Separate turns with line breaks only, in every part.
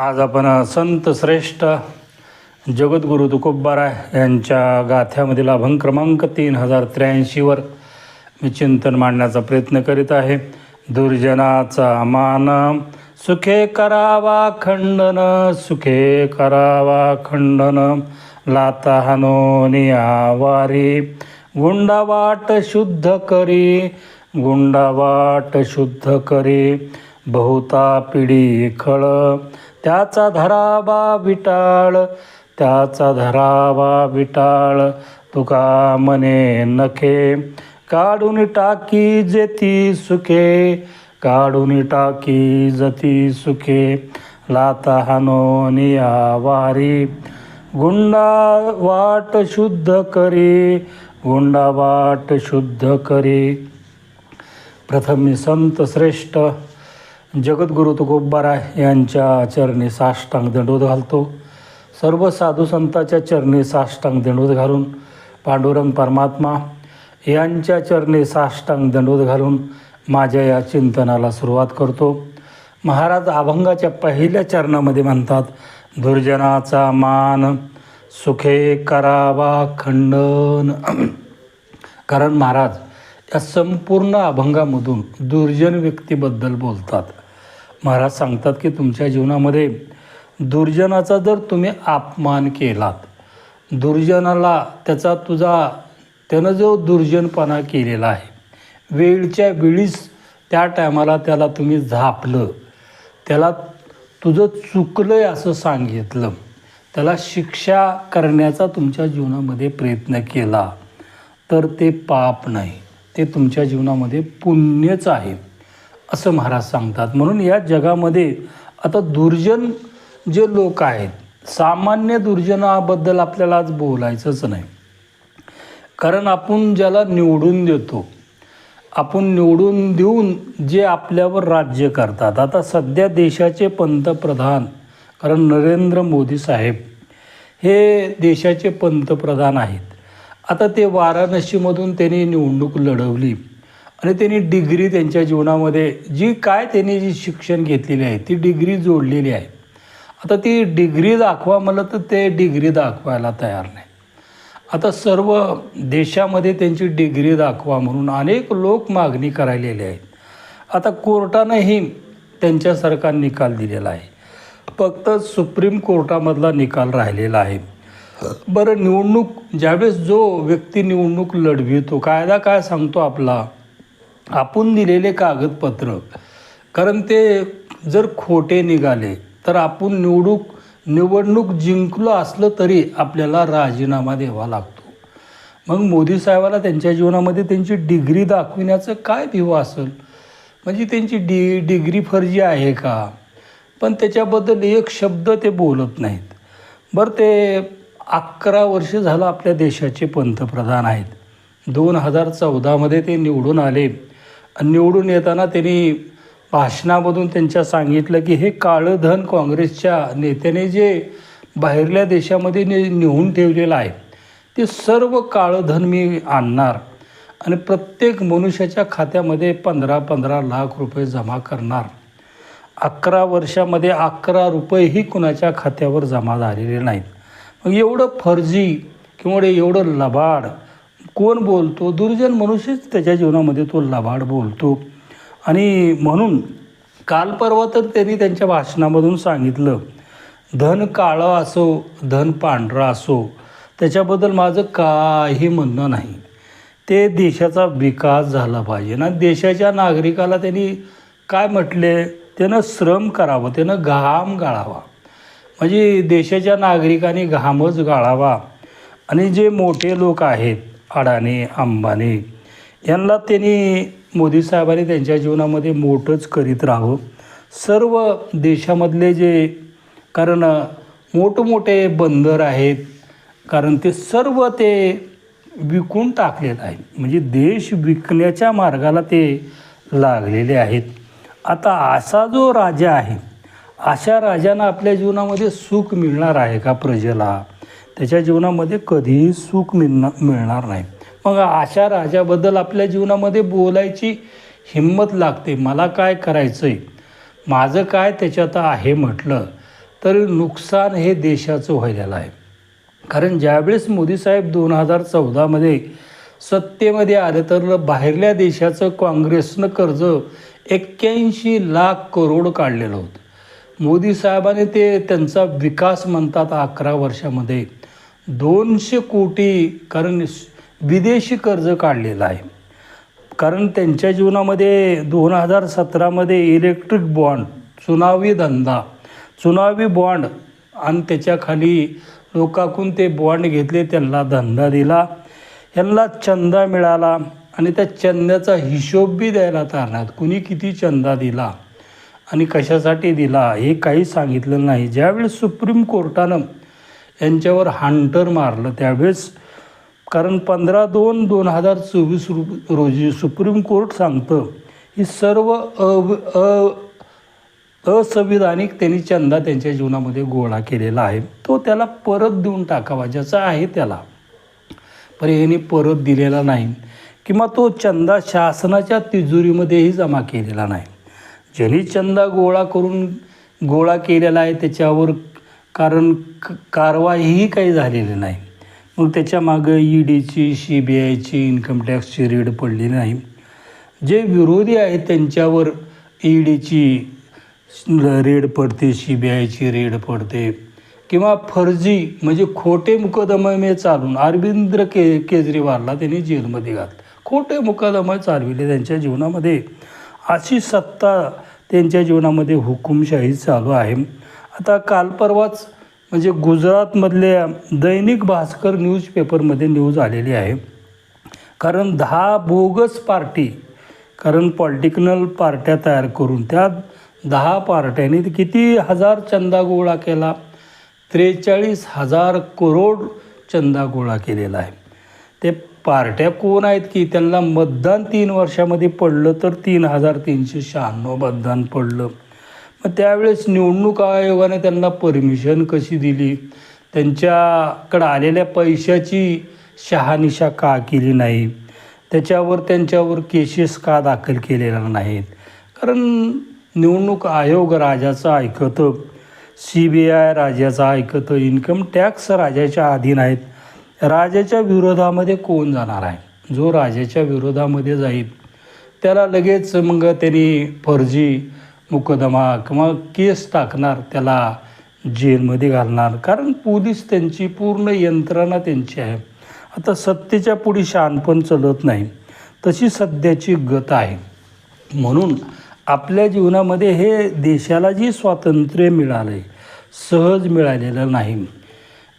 आज आपण संत श्रेष्ठ जगद्गुरु तुकोबाराय यांच्या गाथ्यामधील अभंग क्रमांक तीन हजार त्र्याऐंशीवर मी चिंतन मांडण्याचा प्रयत्न करीत आहे. दुर्जनाचा मान सुखे करावा खंडन सुखे करावा खंडन. लाता हनोनी आवारी गुंडावाट शुद्ध करी गुंडावाट शुद्ध करी. बहुता पिढी खळ त्याचा धरावा विटाळ त्याचा धरावा विटाळ. तुका मने नखे काढून टाकी जेती सुखे काढून टाकी जती सुखे. लाता हानोनी वारी गुंडा वाट शुद्ध करी गुंडा वाट शुद्ध करी. प्रथम संत श्रेष्ठ जगद्गुरु तुकोबारा यांच्या चरणी साष्टांग दंडोद घालतो. सर्व साधू संतांच्या चरणी साष्टांग दंडोद घालून पांडुरंग परमात्मा यांच्या चरणी साष्टांग दंडोद घालून माझ्या या चिंतनाला सुरुवात करतो. महाराज अभंगाच्या पहिल्या चरणामध्ये म्हणतात दुर्जनाचा मान सुखे करावा खंडन. कारण महाराज या संपूर्ण अभंगामधून दुर्जन व्यक्तीबद्दल बोलतात. महाराज सांगतात की तुमच्या जीवनामध्ये दुर्जनाचा जर तुम्ही अपमान केलात दुर्जनाला त्याचा तुझा त्यानं जो दुर्जनपणा केलेला आहे वेळच्या वेळीस त्या टायमाला त्याला तुम्ही झापलं त्याला तुझं चुकलं आहे असं सांगितलं त्याला शिक्षा करण्याचा तुमच्या जीवनामध्ये प्रयत्न केला तर ते पाप नाही. ते तुमच्या जीवनामध्ये पुण्यच आहे. असं महाराज सांगतात. म्हणून या जगामध्ये आता दुर्जन जे लोक आहेत सामान्य दुर्जनाबद्दल आपल्याला आज बोलायचंच नाही. कारण आपण ज्याला निवडून देतो आपण निवडून देऊन जे आपल्यावर राज्य करतात. आता सध्या देशाचे पंतप्रधान कारण नरेंद्र मोदी साहेब हे देशाचे पंतप्रधान आहेत. आता ते वाराणसीमधून त्यांनी निवडणूक लढवली. आणि त्यांनी डिग्री त्यांच्या जीवनामध्ये जी काय त्यांनी जी शिक्षण घेतलेली आहे ती डिग्री जोडलेली आहे. आता ती डिग्री दाखवा म्हणलं तर ते डिग्री दाखवायला तयार नाही. आता सर्व देशामध्ये त्यांची डिग्री दाखवा म्हणून अनेक लोक मागणी करायलेले आहेत. आता कोर्टानंही त्यांच्यासारखा निकाल दिलेला आहे. फक्त सुप्रीम कोर्टामधला निकाल राहिलेला आहे. बरं निवडणूक ज्यावेळेस जो व्यक्ती निवडणूक लढवितो कायदा काय सांगतो आपला? आपण दिलेले कागदपत्र कारण ते जर खोटे निघाले तर आपण निवडूक निवडणूक जिंकलो असलं तरी आपल्याला राजीनामा द्यावा लागतो. मग मोदी साहेबाला त्यांच्या जीवनामध्ये त्यांची डिग्री दाखविण्याचं काय भिव असेल? म्हणजे त्यांची डी डिग्री फर्जी आहे का? पण त्याच्याबद्दल एक शब्द ते बोलत नाहीत. बरं ते अकरा वर्ष झालं आपल्या देशाचे पंतप्रधान आहेत. दोन हजार चौदामध्ये ते निवडून आले. निवडून येताना त्यांनी भाषणामधून त्यांच्या सांगितलं की हे काळं धन काँग्रेसच्या नेत्याने जे बाहेरल्या देशामध्ये ने नेऊन ठेवलेलं आहे ते सर्व काळं धन मी आणणार आणि प्रत्येक मनुष्याच्या खात्यामध्ये पंधरा पंधरा लाख रुपये जमा करणार. अकरा वर्षामध्ये अकरा रुपयेही कुणाच्या खात्यावर जमा झालेले नाहीत. मग एवढं फर्जी किंवा एवढं लबाड कोण बोलतो? दुर्जन मनुष्यच त्याच्या जीवनामध्ये तो लबाड बोलतो. आणि म्हणून काल परवा तर त्यांनी त्यांच्या भाषणामधून सांगितलं धन काळं असो धन पांढरं असो त्याच्याबद्दल माझं काही म्हणणं नाही. ते देशाचा विकास झाला पाहिजे. ना देशाच्या नागरिकाला त्यांनी काय म्हटले? त्यानं श्रम करावं त्यानं घाम गाळावा. म्हणजे देशाच्या नागरिकांनी घामच गाळावा. आणि जे मोठे लोक आहेत अडाणी अंबानी यांना त्यांनी मोदी साहेबांनी त्यांच्या जीवनामध्ये मोठंच करीत राहावं. सर्व देशामधले जे कारण मोठमोठे बंदर आहेत कारण ते सर्व ते विकून टाकलेलं आहे म्हणजे देश विकण्याच्या मार्गाला ते लागलेले आहेत. आता असा जो राजा आहे अशा राजांना आपल्या जीवनामध्ये सुख मिळणार आहे का प्रजेला? त्याच्या जीवनामध्ये कधीही सुख मिळणार मिळणार नाही. मग अशा राजाबद्दल आपल्या जीवनामध्ये बोलायची हिंमत लागते. मला काय करायचं आहे माझं काय त्याच्यात आहे म्हटलं तर नुकसान हे देशाचं व्हायलेलं आहे. कारण ज्यावेळेस मोदी साहेब दोन हजार चौदामध्ये सत्तेमध्ये आले तर बाहेरल्या देशाचं काँग्रेसनं कर्ज एक्क्याऐंशी लाख करोड काढलेलं होतं. मोदी साहेबांनी ते त्यांचा विकास म्हणतात अकरा वर्षामध्ये. दोनशे कोटी कारण विदेशी कर्ज काढलेलं आहे. कारण त्यांच्या जीवनामध्ये दोन हजार सतरामध्ये इलेक्ट्रिक बॉन्ड चुनावी धंदा चुनावी बॉन्ड आणि त्याच्याखाली लोकांकून ते बॉन्ड घेतले त्यांना धंदा दिला. यांना चंदा मिळाला आणि त्या चंद्याचा हिशोब बी द्यायला तयार नाहीत. कुणी किती चंदा दिला आणि कशासाठी दिला हे काही सांगितलं नाही. ज्यावेळेस सुप्रीम कोर्टानं यांच्यावर हांटर मारलं त्यावेळेस. कारण पंधरा दोन दोन हजार चोवीस रु रोजी सुप्रीम कोर्ट सांगतं ही सर्व अव अ असंविधानिक त्यांनी चंदा त्यांच्या जीवनामध्ये गोळा केलेला आहे. तो त्याला परत देऊन टाकावा ज्याचा आहे त्याला. पण यांनी परत दिलेला नाही. किंवा तो चंदा शासनाच्या तिजोरीमध्येही जमा केलेला नाही. ज्यांनी चंदा गोळा करून गोळा केलेला आहे त्याच्यावर कारण क कारवाईही काही झालेली नाही. मग त्याच्यामागं ई डीची सी बी आयची इन्कम टॅक्सची रेड पडलेली नाही. जे विरोधी आहेत त्यांच्यावर ई डीची रेड पडते सी बी आयची रेड पडते. किंवा फर्जी म्हणजे खोटे मुकदमे चालून अरविंद के केजरीवालला त्यांनी जेलमध्ये घातलं. खोटे मुकदमे चालविले त्यांच्या जीवनामध्ये. अशी सत्ता त्यांच्या जीवनामध्ये हुकुमशाही चालू आहे. आता काल परवाच म्हणजे गुजरातमधल्या दैनिक भास्कर न्यूजपेपरमध्ये न्यूज आलेली आहे. कारण दहा बोगस पार्टी कारण पॉलिटिकल पार्ट्या तयार करून त्या दहा पार्ट्यांनी किती हजार चंदा गोळा केला? त्रेचाळीस हजार करोड चंदा गोळा केलेला आहे. ते पार्ट्या कोण आहेत की? त्यांना मतदान तीन वर्षामध्ये पडलं तर तीन हजार तीनशे शहाण्णव मतदान पडलं. त्यावेळेस निवडणूक आयोगाने त्यांना परमिशन कशी दिली? त्यांच्याकडं आलेल्या पैशाची शहानिशा का केली नाही? त्याच्यावर त्यांच्यावर केसेस का दाखल केलेल्या नाहीत? कारण निवडणूक आयोग राजाचं ऐकतं सी बी आय राजाचं ऐकतं इन्कम टॅक्स राजाच्या अधीन आहेत. राजाच्या विरोधामध्ये कोण जाणार आहे? जो राजाच्या विरोधामध्ये जाईल त्याला लगेच मग त्यांनी फर्जी मुकदमा किंवा केस टाकणार त्याला जेलमध्ये घालणार. कारण पोलीस त्यांची पूर्ण यंत्रणा त्यांची आहे. आता सत्तेच्या पुढे शहाणपण चलत नाही. तशी सध्याची गत आहे. म्हणून आपल्या जीवनामध्ये हे देशाला जी स्वातंत्र्य मिळालं आहे सहज मिळालेलं नाही.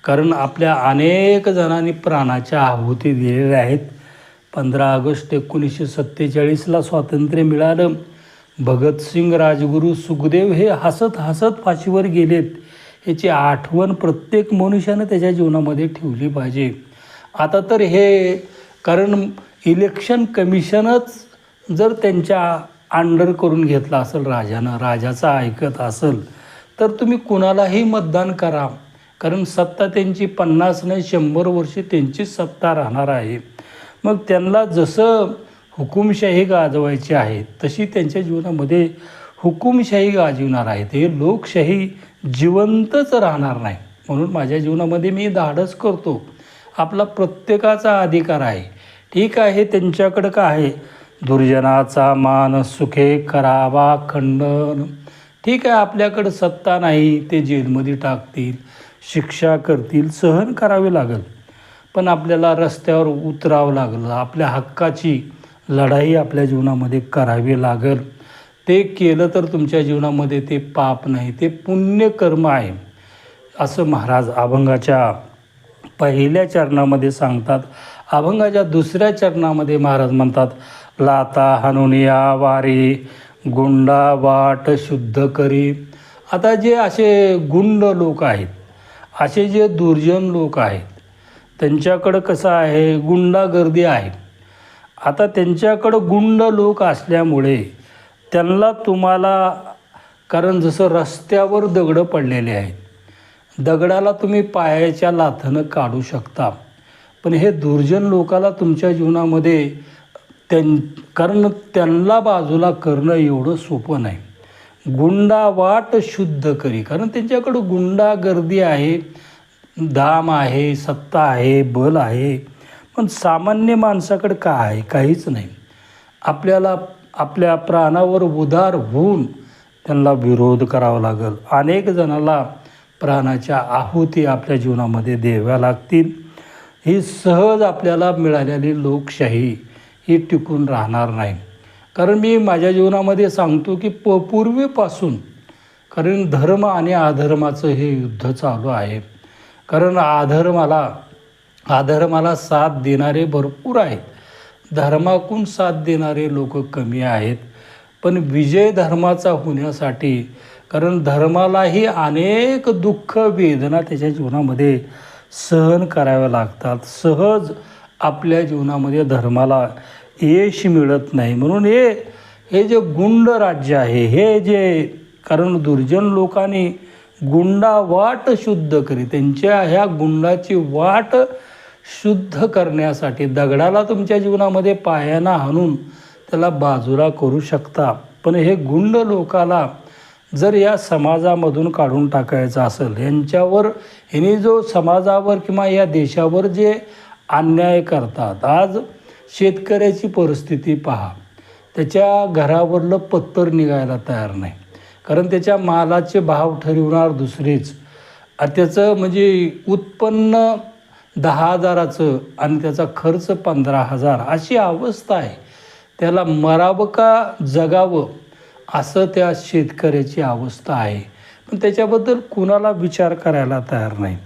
कारण आपल्या अनेक जणांनी प्राणाच्या आहुती दिलेल्या आहेत. पंधरा ऑगस्ट एकोणीसशे सत्तेचाळीसला स्वातंत्र्य मिळालं. भगतसिंग राजगुरू सुखदेव हे हसत हसत फाशीवर गेलेत. याची आठवण प्रत्येक मनुष्यानं त्याच्या जीवनामध्ये ठेवली पाहिजे. आता तर हे कारण इलेक्शन कमिशनच जर त्यांच्या अंडर करून घेतला असेल राजानं राजाचं ऐकत असेल तर तुम्ही कुणालाही मतदान करा. कारण सत्ता त्यांची पन्नास नाही शंभर वर्षे त्यांचीच सत्ता राहणार आहे. मग त्यांना जसं हुकुमशाही गाजवायची आहे तशी त्यांच्या जीवनामध्ये हुकुमशाही गाजवणार आहे. ते लोकशाही जिवंतच राहणार नाही. म्हणून माझ्या जीवनामध्ये मी धाडस करतो. आपला प्रत्येकाचा अधिकार आहे. ठीक आहे त्यांच्याकडं काय आहे? दुर्जनाचा मान सुखे करावा खंडन ठीक आहे आपल्याकडं सत्ता नाही ते जेलमध्ये टाकतील. शिक्षा करतील सहन करावे लागेल. पण आपल्याला रस्त्यावर उतरावं लागलं. आपल्या हक्काची लढाई आपल्या जीवनामध्ये करावी लागेल. ते केलं तर तुमच्या जीवनामध्ये ते पाप नाही ते पुण्यकर्म आहे. असं महाराज अभंगाच्या पहिल्या चरणामध्ये सांगतात. अभंगाच्या दुसऱ्या चरणामध्ये महाराज म्हणतात लाता हनुनिया वारी गुंडा वाट शुद्ध करी. आता जे असे गुंड लोक आहेत असे जे दुर्जन लोक आहेत त्यांच्याकडं कसं आहे गुंडागर्दी आहे. आता त्यांच्याकडं गुंड लोक असल्यामुळे त्यांना तुम्हाला कारण जसं रस्त्यावर दगडं पडलेले आहेत दगडाला तुम्ही पायाच्या लाथनं काढू शकता. पण हे दुर्जन लोकाला तुमच्या जीवनामध्ये त्यां कारण त्यांना बाजूला करणं एवढं सोपं नाही. गुंडावाट शुद्ध करी. कारण त्यांच्याकडं गुंडा गर्दी आहे दाम आहे सत्ता आहे बल आहे. पण सामान्य माणसाकडं काय? आहे काहीच नाही. आपल्याला आपल्या प्राणावर उदार होऊन त्यांना विरोध करावा लागेल. अनेक जणाला प्राणाच्या आहुती आपल्या जीवनामध्ये द्याव्या लागतील. ही सहज आपल्याला मिळालेली लोकशाही ही टिकून राहणार नाही. कारण मी माझ्या जीवनामध्ये सांगतो की प पूर्वीपासून कारण धर्म आणि अधर्माचं हे युद्ध चालू आहे. कारण अधर्माला अधर्माला साथ देणारे भरपूर आहेत. धर्माकून साथ देणारे लोक कमी आहेत. पण विजय धर्माचा होण्यासाठी कारण धर्मालाही अनेक दुःख वेदना त्याच्या जीवनामध्ये सहन कराव्या लागतात. सहज आपल्या जीवनामध्ये धर्माला यश मिळत नाही. म्हणून हे हे जे गुंड राज्य आहे हे जे कारण दुर्जन लोकांनी गुंडा वाट शुद्ध करी त्यांच्या ह्या गुंडाची वाट शुद्ध करण्यासाठी दगडाला तुमच्या जीवनामध्ये पायांना हाणून त्याला बाजूला करू शकता. पण हे गुंड लोकाला जर या समाजामधून काढून टाकायचं असेल यांच्यावर यांनी जो समाजावर किंवा या देशावर जे अन्याय करतात आज शेतकऱ्याची परिस्थिती पहा. त्याच्या घरावरलं पत्तर निघायला तयार नाही. कारण त्याच्या मालाचे भाव ठरवणार दुसरेच. त्याचं म्हणजे उत्पन्न दहा हजाराचं आणि त्याचा खर्च पंधरा हजार अशी अवस्था आहे. त्याला मरावं का जगावं असं त्या शेतकऱ्याची अवस्था आहे. पण त्याच्याबद्दल कुणाला विचार करायला तयार नाही.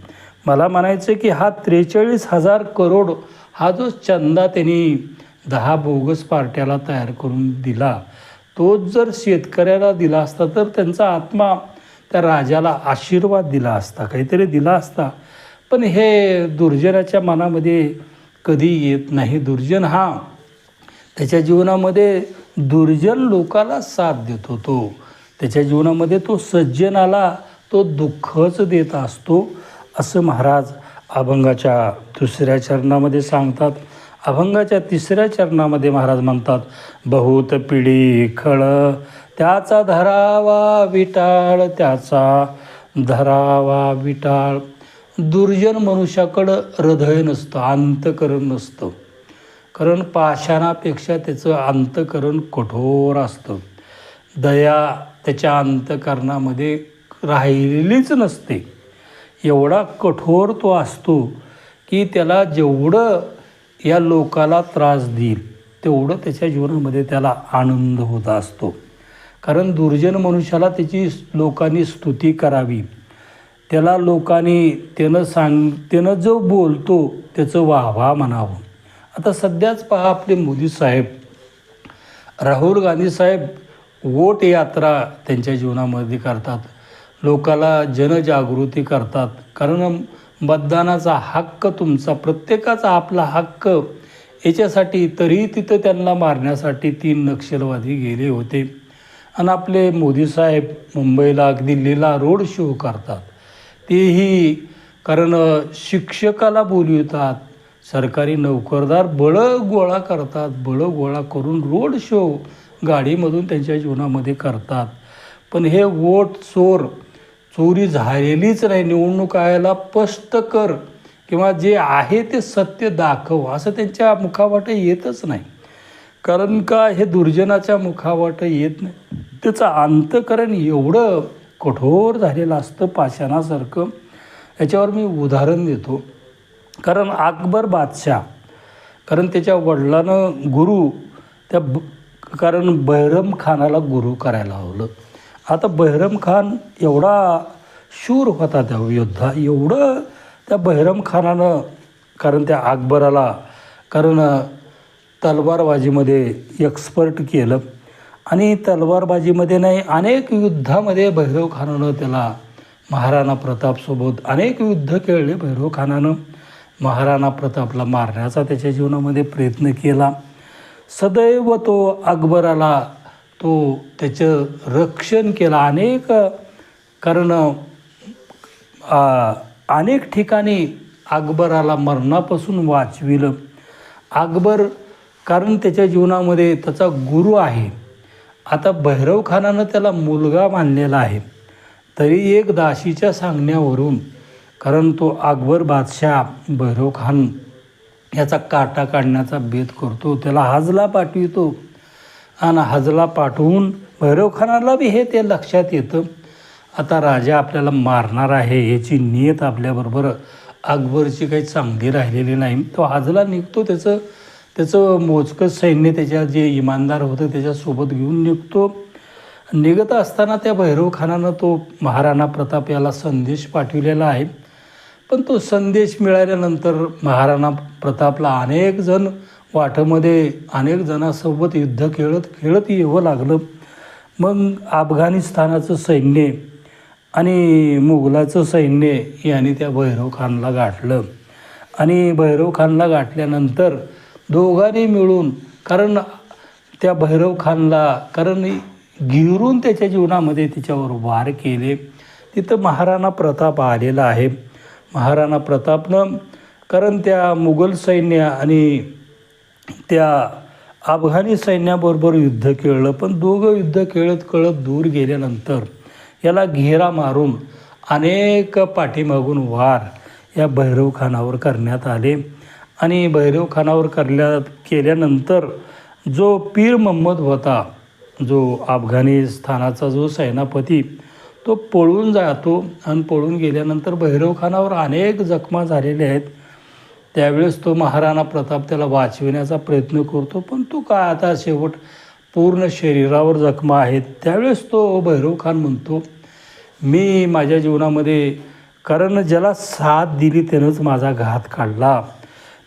मला म्हणायचं की हा त्रेचाळीस हजार करोड हा जो चंदा त्यांनी दहा बोगस पार्ट्याला तयार करून दिला तोच जर शेतकऱ्याला दिला असता तर त्यांचा आत्मा त्या राजाला आशीर्वाद दिला असता काहीतरी दिला असता. पण हे दुर्जनाच्या मनामध्ये कधी येत नाही. दुर्जन हा त्याच्या जीवनामध्ये दुर्जन लोकाला साथ देतो तो त्याच्या जीवनामध्ये तो सज्जनाला तो दुःखच देत असतो असं महाराज अभंगाच्या दुसऱ्या चरणामध्ये सांगतात. अभंगाच्या तिसऱ्या चरणामध्ये महाराज म्हणतात बहुत पिढी खळ त्याचा धरावा विटाळ त्याचा धरावा विटाळ. दुर्जन मनुष्याकडं हृदय नसतं अंतकरण नसतं. कारण पाषाणापेक्षा त्याचं अंतकरण कठोर असतं. दया त्याच्या अंतकरणामध्ये राहिलेलीच नसते. एवढा कठोर तो असतो की त्याला जेवढं या लोकाला त्रास देईल तेवढं त्याच्या जीवनामध्ये त्याला आनंद होत असतो. कारण दुर्जन मनुष्याला त्याची लोकांनी स्तुती करावी. त्याला लोकांनी त्यानं सांग त्यानं जो बोलतो त्याचं वा वा म्हणावं. आता सध्याच पहा आपले मोदी साहेब. राहुल गांधी साहेब वोट यात्रा त्यांच्या जीवनामध्ये करतात. लोकाला जनजागृती करतात. कारण मतदानाचा हक्क तुमचा प्रत्येकाचा आपला हक्क याच्यासाठी तरी तिथं त्यांना मारण्यासाठी तीन नक्षलवादी गेले होते. आणि आपले मोदी साहेब मुंबईला दिल्लीला रोड शो करतात. तेही कारण शिक्षकाला बोलवतात. सरकारी नोकरदार बळं गोळा करतात बळं गोळा करून रोड शो गाडीमधून त्यांच्या जीवनामध्ये करतात. पण हे वोट चोर चोरी झालेलीच नाही. निवडणूक आयोगाला स्पष्ट कर किंवा जे आहे ते सत्य दाखव असं त्यांच्या मुखावाटं येतच नाही. कारण का हे दुर्जनाच्या मुखावाटं येत नाही? त्याचं अंतकरण एवढं कठोर झालेलं असतं पाषाणासारखं. याच्यावर मी उदाहरण देतो. कारण अकबर बादशाह कारण त्याच्या वडिलानं गुरु त्या ब कारण बहिरम खानाला गुरु करायला हवलं आता बहिरम खान एवढा शूर होता त्या योद्धा एवढं त्या बहिरम खानानं कारण त्या अकबराला कारण तलवारबाजीमध्ये एक्सपर्ट केलं. आणि तलवारबाजीमध्ये नाही अनेक युद्धामध्ये भैरव खानानं त्याला महाराणा प्रतापसोबत अनेक युद्ध खेळले भैरव खानानं. महाराणा प्रतापला मारण्याचा त्याच्या जीवनामध्ये प्रयत्न केला. सदैव तो अकबराला तो त्याचं रक्षण केलं. अनेक कारण अनेक ठिकाणी अकबराला मरणापासून वाचविलं. अकबर कारण त्याच्या जीवनामध्ये त्याचा गुरु आहे. आता भैरव खानानं त्याला मुलगा मानलेला आहे. तरी एक दाशीच्या सांगण्यावरून कारण तो अकबर बादशाह भैरव खान याचा काटा काढण्याचा बेत करतो त्याला हाजला पाठवितो. आणि हजला पाठवून भैरवखानाला बी हे ते लक्षात येतं आता राजा आपल्याला मारणार आहे याची नियत आपल्याबरोबर अकबरची काही चांगली राहिलेली नाही. तो हाजला निघतो त्याचं त्याचं मोजकं सैन्य त्याच्या जे इमानदार होतं त्याच्यासोबत घेऊन निघतो. निघत असताना त्या भैरवखानानं तो महाराणा प्रताप याला संदेश पाठविलेला आहे. पण तो संदेश मिळाल्यानंतर महाराणा प्रतापला अनेक जण वाटामध्ये अनेक जणांसोबत युद्ध खेळत खेळत येवं लागलं. मग अफगाणिस्तानाचं सैन्य आणि मुघलाचं सैन्य याने त्या भैरव खानला गाठलं. आणि भैरव खानला गाठल्यानंतर दोघांनी मिळून कारण त्या भैरव खानला कारण गिरून त्याच्या जीवनामध्ये तिच्यावर वार केले. तिथं महाराणा प्रताप आलेला आहे. महाराणा प्रतापनं कारण त्या मुघल सैन्य आणि त्या अफगाणी सैन्याबरोबर युद्ध खेळलं पण दोघं युद्ध खेळत कळत दूर गेल्यानंतर याला घेरा मारून अनेक पाठीमागून वार या भैरव खानावर करण्यात आले. आणि भैरव खानावर करल्या केल्यानंतर जो पीर मम्मद होता जो अफगाणिस्तानाचा जो सेनापती तो पळून जातो आणि पळून गेल्यानंतर भैरव खानावर अनेक जखमा झालेल्या आहेत. त्यावेळेस तो महाराणा प्रताप त्याला वाचविण्याचा प्रयत्न करतो पण तो काय आता शेवट पूर्ण शरीरावर जखमा आहेत. त्यावेळेस तो भैरव खान म्हणतो मी माझ्या जीवनामध्ये कारण ज्याला साथ दिली त्यानंच माझा घात काढला.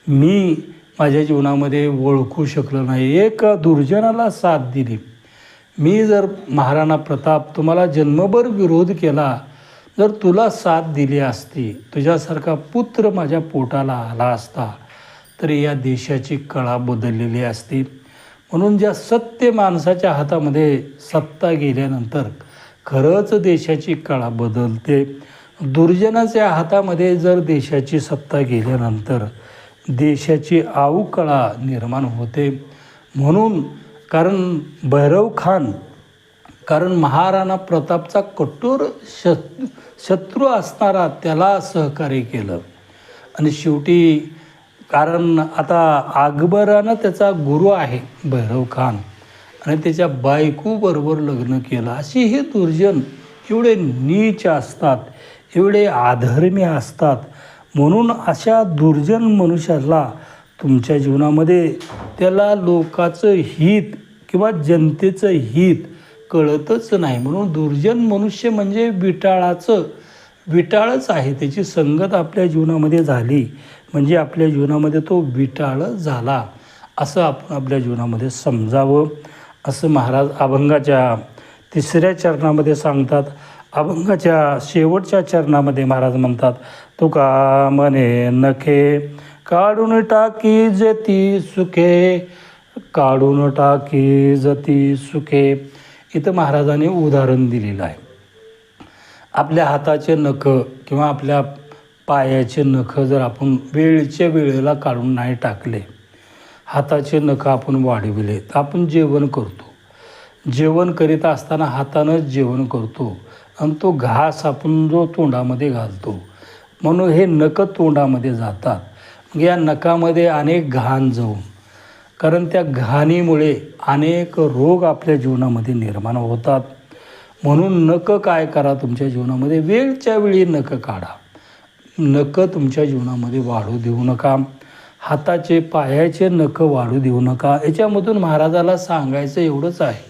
मी माझ्या जीवनामध्ये ओळखू शकलो नाही. एक दुर्जनाला साथ दिली. मी जर महाराणा प्रताप तुम्हाला जन्मभर विरोध केला जर तुला साथ दिली असती तुझ्यासारखा पुत्र माझ्या पोटाला आला असता तर या देशाची कळा बदललेली असती. म्हणून ज्या सत्य माणसाच्या हातामध्ये सत्ता गेल्यानंतर खरंच देशाची कळा बदलते. दुर्जनाच्या हातामध्ये जर देशाची सत्ता गेल्यानंतर देशाची आऊकळा निर्माण होते. म्हणून कारण भैरव खान कारण महाराणा प्रतापचा कठोर श शत्रू असणारा त्याला सहकार्य केलं. आणि शेवटी कारण आता अकबरानं त्याचा गुरु आहे भैरव खान. आणि त्याच्या बायकोबरोबर लग्न केलं. असे हे दुर्जन एवढे नीच असतात एवढे आधर्मी असतात. म्हणून अशा दुर्जन मनुष्याला तुमच्या जीवनामध्ये त्याला लोकाचं हित किंवा जनतेचं हित कळतच नाही. म्हणून दुर्जन मनुष्य म्हणजे विटाळाचं विटाळच आहे. त्याची संगत आपल्या जीवनामध्ये झाली. म्हणजे आपल्या जीवनामध्ये तो विटाळ झाला. असं आपण आपल्या जीवनामध्ये समजावं. असं महाराज अभंगाच्या तिसऱ्या चरणामध्ये सांगतात अभंगाच्या शेवटच्या चरणामध्ये महाराज म्हणतात तुका म्हणे नखे काढून टाकी जती सुखे? काढून टाकी जती सुखे? इथं महाराजांनी उदाहरण दिलेलं आहे. आपल्या हाताचे नख किंवा आपल्या पायाचे नख जर आपण वेळच्या वेळेला काढून नाही टाकले हाताचे नख आपण वाढविले तर आपण जेवण करतो. जेवण करीत असताना हातानंच जेवण करतो. आणि तो घास आपण जो तोंडामध्ये घालतो. म्हणून हे नक तोंडामध्ये जातात. या नकामध्ये अनेक घाण जाऊन कारण त्या घाणीमुळे अनेक रोग आपल्या जीवनामध्ये निर्माण होतात. म्हणून नकं काय करा तुमच्या जीवनामध्ये? वेळच्या वेळी नकं काढा. नकं तुमच्या जीवनामध्ये वाढू देऊ नका. हाताचे पायाचे नखं वाढू देऊ नका. याच्यामधून महाराजाला सांगायचं एवढंच आहे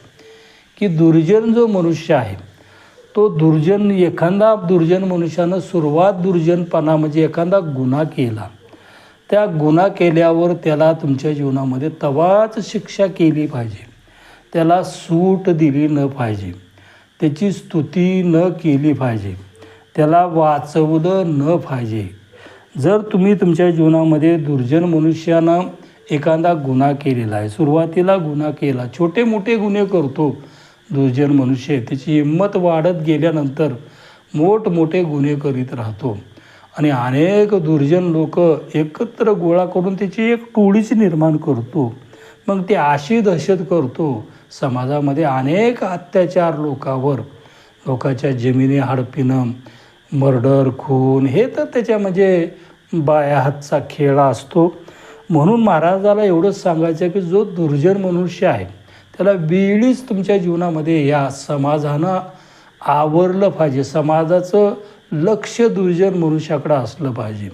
की दुर्जन जो मनुष्य आहे तो दुर्जन एखादा दुर्जन मनुष्यानं सुरुवात दुर्जनपणा म्हणजे एखादा गुन्हा केला. त्या गुन्हा केल्यावर त्याला तुमच्या जीवनामध्ये तवाच शिक्षा केली पाहिजे. त्याला सूट दिली न पाहिजे. त्याची स्तुती न केली पाहिजे. त्याला वाचवलं न पाहिजे. जर तुम्ही तुमच्या जीवनामध्ये दुर्जन मनुष्यानं एखादा गुन्हा केलेला आहे सुरुवातीला गुन्हा केला छोटे मोठे गुन्हे करतो दुर्जन मनुष्य त्याची हिंमत वाढत गेल्यानंतर मोठमोठे गुन्हे करीत राहतो. आणि अनेक दुर्जन लोक एकत्र गोळा करून त्याची एक टोळीच निर्माण करतो. मग ती अशी दहशत करतो समाजामध्ये अनेक अत्याचार लोकावर. लोकाच्या जमिनी हडपिणं मर्डर खून हे तर त्याच्या म्हणजे बाया हातचा खेळ असतो. म्हणून महाराजाला एवढंच सांगायचं की जो दुर्जन मनुष्य आहे त्याला वेळीच तुमच्या जीवनामध्ये या समाजानं आवरलं पाहिजे. समाजाचं लक्ष दुर्जन मनुष्याकडं असलं पाहिजे.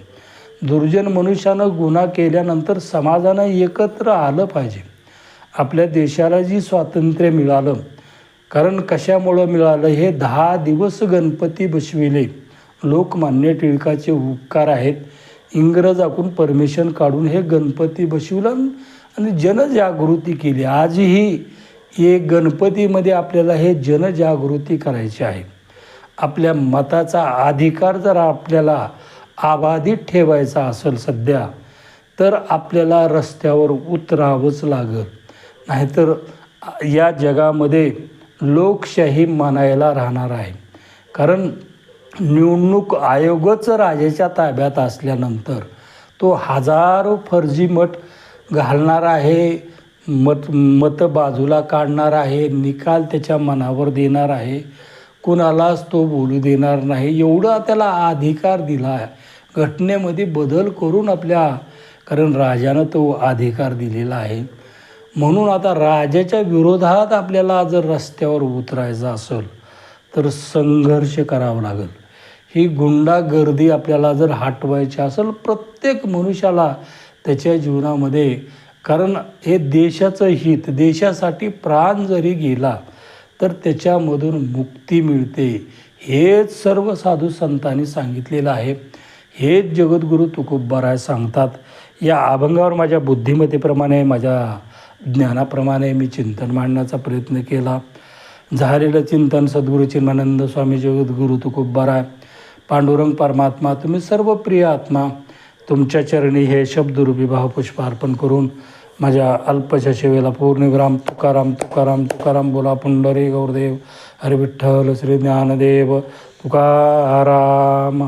दुर्जन मनुष्यानं गुन्हा केल्यानंतर समाजानं एकत्र आलं पाहिजे. आपल्या देशाला जी स्वातंत्र्य मिळालं कारण कशामुळं मिळालं हे दहा दिवस गणपती बसविले. लोकमान्य टिळकाचे उपकार आहेत. इंग्रजाकडून परमिशन काढून हे गणपती बसविलं आणि जनजागृती केली. आजही एक गणपतीमध्ये आपल्याला हे जनजागृती करायची आहे. आपल्या मताचा अधिकार जर आपल्याला आबाधित ठेवायचा असेल सध्या तर आपल्याला रस्त्यावर उतरावंच लागत नाहीतर या जगामध्ये लोकशाही मानायला राहणार आहे. कारण निवडणूक आयोगच राजाच्या ताब्यात असल्यानंतर तो हजारो फर्जी मठ घालणार आहे मत मतं बाजूला काढणार आहे निकाल त्याच्या मनावर देणार आहे. कुणालाच तो बोलू देणार नाही. एवढा त्याला अधिकार दिला आहे. घटनेमध्ये बदल करून आपल्या कारण राजानं तो अधिकार दिलेला आहे. म्हणून आता राजाच्या विरोधात आपल्याला जर रस्त्यावर उतरायचं असेल तर संघर्ष करावा लागेल. ही गुंडागर्दी आपल्याला जर हटवायची असेल प्रत्येक मनुष्याला त्याच्या जीवनामध्ये. कारण हे देशाचं हित देशासाठी प्राण जरी गेला तर त्याच्यामधून मुक्ती मिळते. हेच सर्व साधू संतांनी सांगितलेलं आहे. हेच जगद्गुरू तुकोबाराय सांगतात. या अभंगावर माझ्या बुद्धिमत्तेप्रमाणे माझ्या ज्ञानाप्रमाणे मी चिंतन मांडण्याचा प्रयत्न केला. झालेलं चिंतन सद्गुरू चिन्मानंद स्वामी जगद्गुरू तुकोबाराय पांडुरंग परमात्मा तुम्ही सर्व प्रिय आत्मा तुमच्या चरणी हे शब्दरूपी भावपुष्प अर्पण करून माझ्या अल्पशा शेवेला पूर्णविराम तुकाराम तुकाराम तुकाराम बोला पुंडरे गौरदेव. हरे विठ्ठल श्री ज्ञानदेव. तुकाराम.